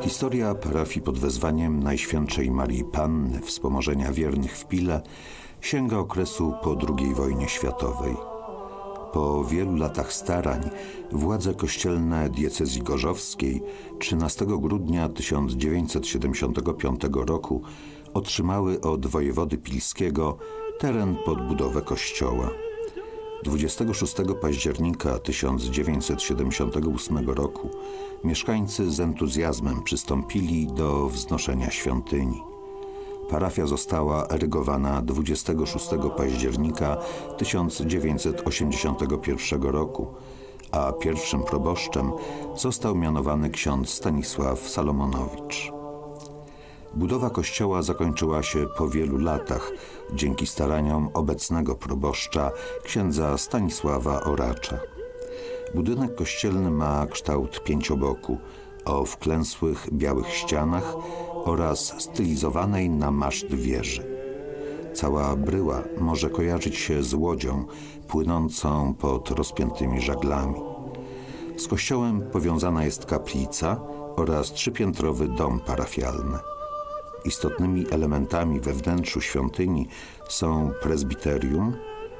Historia parafii pod wezwaniem Najświętszej Marii Panny Wspomożenia Wiernych w Pile sięga okresu po II wojnie światowej. Po wielu latach starań władze kościelne diecezji gorzowskiej 13 grudnia 1975 roku otrzymały od wojewody pilskiego teren pod budowę kościoła. 26 października 1978 roku mieszkańcy z entuzjazmem przystąpili do wznoszenia świątyni. Parafia została erygowana 26 października 1981 roku, a pierwszym proboszczem został mianowany ksiądz Stanisław Salomonowicz. Budowa kościoła zakończyła się po wielu latach dzięki staraniom obecnego proboszcza księdza Stanisława Oracza. Budynek kościelny ma kształt pięcioboku o wklęsłych białych ścianach oraz stylizowanej na maszt wieży. Cała bryła może kojarzyć się z łodzią płynącą pod rozpiętymi żaglami. Z kościołem powiązana jest kaplica oraz trzypiętrowy dom parafialny. Istotnymi elementami we wnętrzu świątyni są prezbiterium,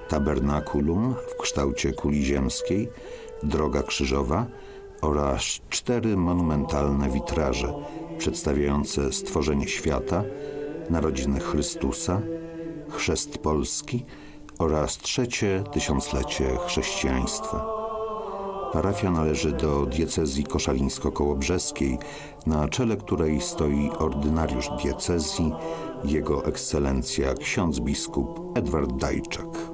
tabernakulum w kształcie kuli ziemskiej, droga krzyżowa oraz cztery monumentalne witraże przedstawiające stworzenie świata, narodziny Chrystusa, chrzest Polski oraz trzecie tysiąclecie chrześcijaństwa. Parafia należy do diecezji koszalińsko-kołobrzeskiej, na czele której stoi ordynariusz diecezji, jego ekscelencja ksiądz biskup Edward Dajczak.